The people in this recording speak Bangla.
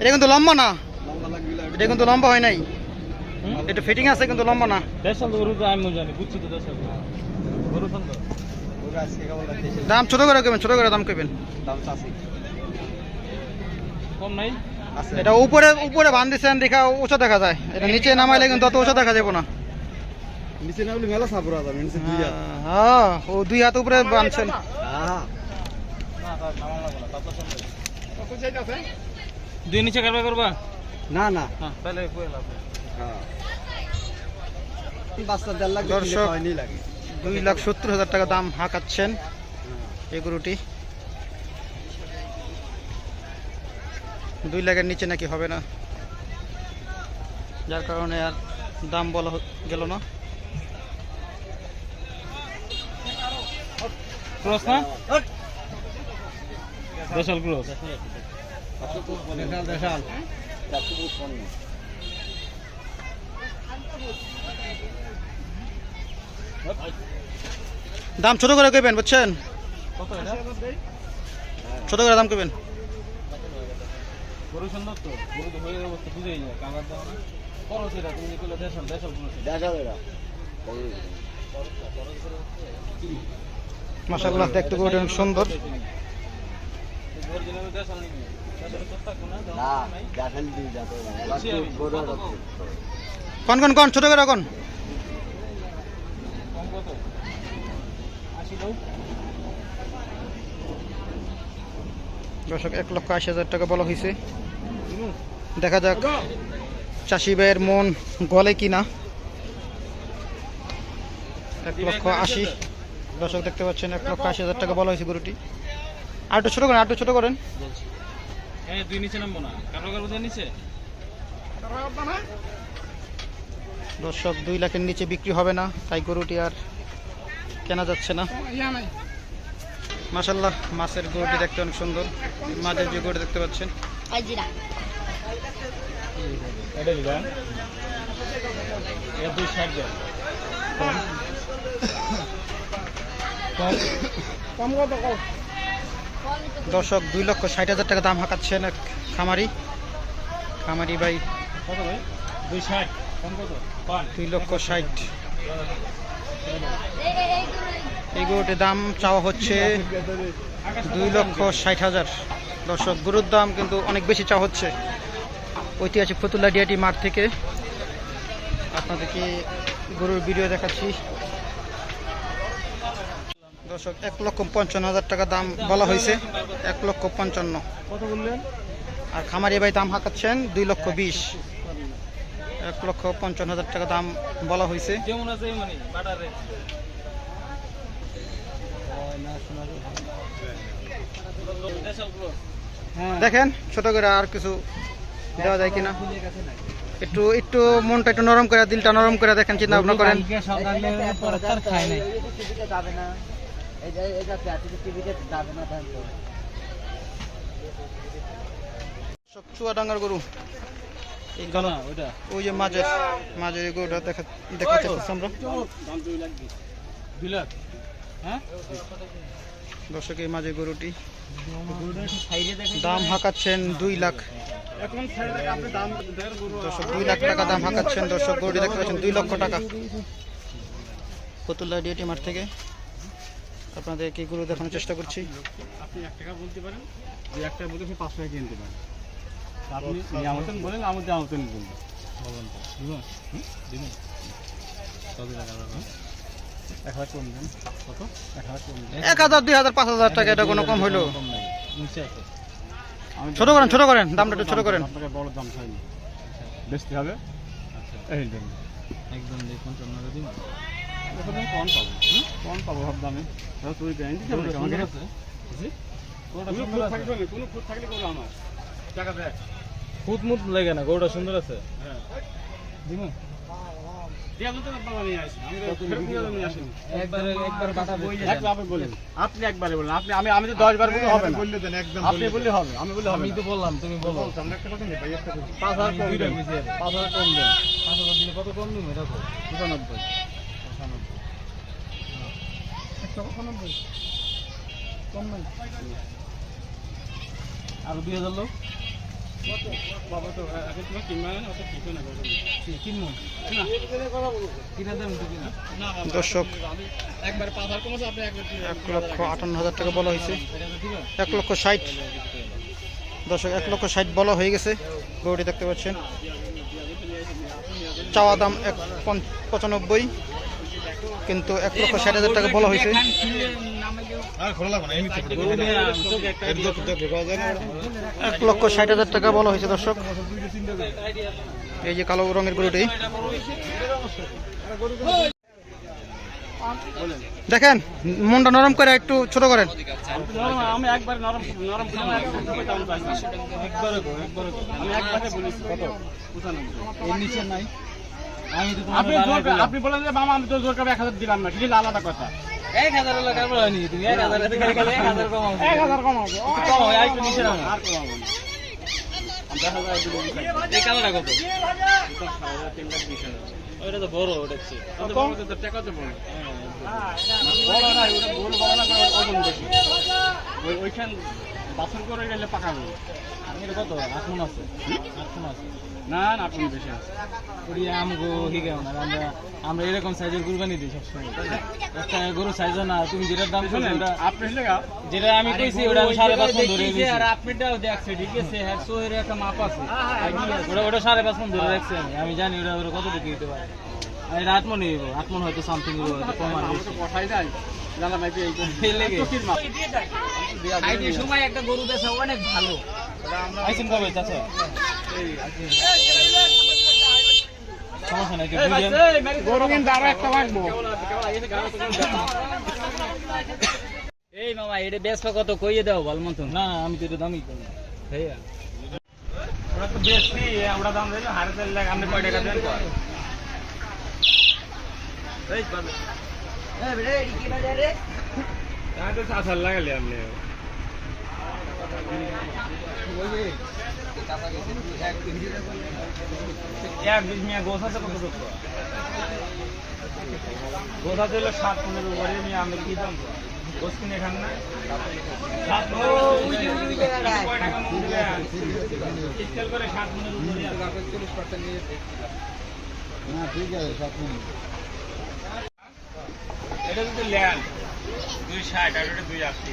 এটা কিন্তু লম্বা না? এটা কিন্তু লম্বা হয় নাই। এটা ফিটিং আছে কিন্তু লম্বা না। দাম ছোট করে কেবেন ছোট করে দাম কেবেন কম নাই? এটা উপরে উপরে বান দিচ্ছেন দেখা উঁচা দেখা যায়। এটা নিচে নামাইলে কিন্তু অত উঁচা দেখা যাবে না। নিচে না বলে মেলা সাপুরা যাবে দুই হাত। হ্যাঁ ও দুই হাত উপরে বানছেন হ্যাঁ দুই নিচে কারবা করবা? না না। হ্যাঁ তাহলে। হ্যাঁ। দর্শক। দুই লাখ সত্তর হাজার টাকা দাম হাঁকাচ্ছেন এই গরুটি। দুই লাখের নিচে নাকি হবে না। যার কারণে আর দাম বলা হ- গেল না। ক্রস না দেশাল ক্রস দেশাল দেশাল দাম ছোট করে কেবেন বুঝছেন? ছোট করে দাম কেবেন। গরু সুন্দর তো গরু তো হয়ে অবস্থা বুঝেই যায় কামার দাও খরচ এটা তুমি কইলে দেশাল দেশাল ক্রস দেশাল এরা মাসাল্লাহ দেখতে গরুটি অনেক সুন্দর অরিজিনাল দেশাল নিবি দেশাল সস্তা কোনা? কন কন, ছোট করে কন? দর্শক, এক লক্ষ আশি হাজার টাকা বলা হয়েছে। দেখা যাক চাষি ভাইয়ের মন গলে কিনা। এক লক্ষ আশি। দর্শক, দেখতে পাচ্ছেন, এক লক্ষ আশি হাজার টাকা বলা হয়েছে গরুটি। আর একটু ছোট করেন আর একটু ছোট করেন। দুই নিচে নামবো না। কারও কারও বোঝা নিচে? দর্শক দুই লাখের নিচে বিক্রি হবে না তাই গরুটি আর কেনা যাচ্ছে না। মাসাল্লাহ মাছের গরুটি দেখতে অনেক সুন্দর। মাছের যে গরুটি দেখতে পাচ্ছেন। কম। কম কত কম? দর্শক দুই লক্ষ ষাট হাজার টাকা দাম হাঁকাচ্ছেন এক খামারি। খামারি ভাই দুই লক্ষ ষাট। এই গরুটির দাম চাওয়া হচ্ছে দুই লক্ষ ষাট হাজার। দর্শক গরুর দাম কিন্তু অনেক বেশি চাওয়া হচ্ছে। ঐতিহাসিক ফতুল্লা ডিআটি মাঠ থেকে আপনাদেরকে গরুর ভিডিও দেখাচ্ছি। দর্শক এক লক্ষ পঞ্চান্ন হাজার টাকা দাম বলা হয়েছে। এক লক্ষ পঞ্চান্ন। কত বললেন? আর খামারি ভাই দাম হাঁকাচ্ছেন দুই লক্ষ বিশ। এক লক্ষ পঞ্চান্ন হাজার টাকা দাম বলা হয়েছে। দেখেন ছোট করে আর কিছু দেওয়া যায় কিনা। একটু একটু মনটা একটু নরম করে দিলটা নরম করে দেখেন চিন্তা ভাবনা করেন। সব চুয়াডাঙ্গার গরু। এই গানা ওইটা? ওই যে মাঝের মাঝের গরুটা দেখা দেখতে আমরা। দুই লাখ হ্যাঁ? দর্শক এই মাঝের গরুটি। দাম হাঁকাচ্ছেন দুই লাখ। দর্শক দুই লাখ টাকা দাম হাঁকাচ্ছেন। দর্শক গরুটি দেখতে পাচ্ছেন দুই লক্ষ টাকা। ফতুল্লা ডিএটি মাঠ থেকে। আপনাদেরকে এই গরু দেখানোর চেষ্টা করছি। আপনি এক টাকা বলতে পারেন যে এক টাকা বলতে পাঁচ টাকা কিনতে পারেন। আপনি নিয়ামতেন বলেন আমাদের নিয়ামতেন বলবেন দিবেন কত টাকা এক হাজার কম দেন। কত? এক হাজার কম দেন। এক হাজার দুই হাজার পাঁচ হাজার টাকা এটা কোনো কম হইল। ছোট করেন ছোট করেন দামটা একটু ছোট করেন। বড় দাম চাইনি বেচতে হবে? আচ্ছা। এই একদম দেখুন দিন এখন আমি কম পাবো? কম পাবো সব দামে? তাহলে গ্যারান্টি দেবে আমাকে। জি? কোনো খুঁত থাকবে না কোনো খুঁত থাকলে করো আমার। টাকা দেখ খুঁত মুত লাগে না গরুটা সুন্দর আছে। হ্যাঁ। দিমু? আপনি একবারে বলেন আপনি আমি আমি তো দশ বার বলে হবে বললে দেন একদম আপনি বললে হবে আমি বললে হবে আমি তো বললাম তুমি বলো। পাঁচ হাজার কম দেন পাঁচ হাজার কম দেন পাঁচ হাজার দিলে কত কম নিবে দেখো পঁচানব্বই। আর দুই হাজার লোক? বাবা তো আগে তোমার কিনবে না অত কিছু না কিনবো না। কিনে দেন তো কিনা না বাবা দর্শক একবার পাঁচ হাজার কমেছে আপনি এক লক্ষ আটান্ন হাজার টাকা বলা হয়েছে। এক লক্ষ ষাট। দর্শক এক লক্ষ ষাট বলা হয়ে গেছে। গরুটি দেখতে পাচ্ছেন। চাওয়া দাম এক পঁচানব্বই। কিন্তু এক লক্ষ ষাট হাজার টাকা বলা হয়েছে। এক লক্ষ ষাট হাজার টাকা বলা হয়েছে দর্শক। এই যে কালো রঙের গরুটি। দেখেন মনটা নরম করে একটু ছোট করেন। আমি একবার নরম নরম খাওয়া একবার দাম চাইছি একবারে গো একবারে গো আমি একবারে বলেছি। কত? পঁচানব্বই। এর নিচে নাই। আপনি জোর আপনি বলেন যে মামা আমি তো জোর করে এক হাজার দিলাম না। ঠিক আছে আলাদা কথা। এক হাজার হলো কার হয়নি তুমি। এক হাজার এক হাজার কমাও এক হাজার কমাবো কমাও, আর একটু নিচে নামাও। আর কমাবো না। দেখা যায় দিলে এই কালোটা কত? ওটা তো বড় ওটা টাকা তো বড়। বড় না ওটা গোল বড় না ওজন বেশি। ওইখান বাছর করে গেলে পাকা এটা কত? আছে আছে না না আপনি বেশি আছে ওই আমগো হিগাও না আমরা। আমরা এরকম সাইজের কুরবানি দিই সবসময়। একটা গরু সাইজ না তুমি যেটার দাম শুনে ওটা আপনি যেটা আমি কইছি ওটা আমি সাড়ে পাঁচ মন ধরে নিয়েছি আর আপনারটাও দেখছে ঠিক আছে? হ্যাঁ সোহের একটা মাপ আছে। ওটা ওটা সাড়ে পাঁচ মন ধরে রাখছি আমি। আমি জানি ওটা ওটা কত দিতে দিতে পারে। আর মন হইব। মন হয়তো সামথিং কম আর বেশি। কথাই জানা নাই। এই লেগে। চকির মাপ সাইডের সময় একটা গরু দেশা অনেক ভালো। আইসেন কবে চাচা? সমস্যা নাই তুই বুঝেন? গরু কিন্তু আরও একটা লাগবো এই মামা এটা বেচবা কত? কইয়ে দাও ভালো মতন না আমি তো এটা দামই করি ভাইয়া। ওরা তো বেশি আমরা দাম দিলে হারে তেল লাগে আপনি কয় টাকা দেন তাহলে তো চাষার লাগালে আপনি। এক বিঘ মিয়া গোছ আছে কত করতো গোছ আছে হলো সাত পনেরো উপরে নিয়ে আমি কি দাম গোছ কিনে খান না? সাত করে সাত পনেরো উপরে। না ঠিক আছে সাত এটা যদি ল্যান্ড। দুই ষাট আর ওটা দুই আশি।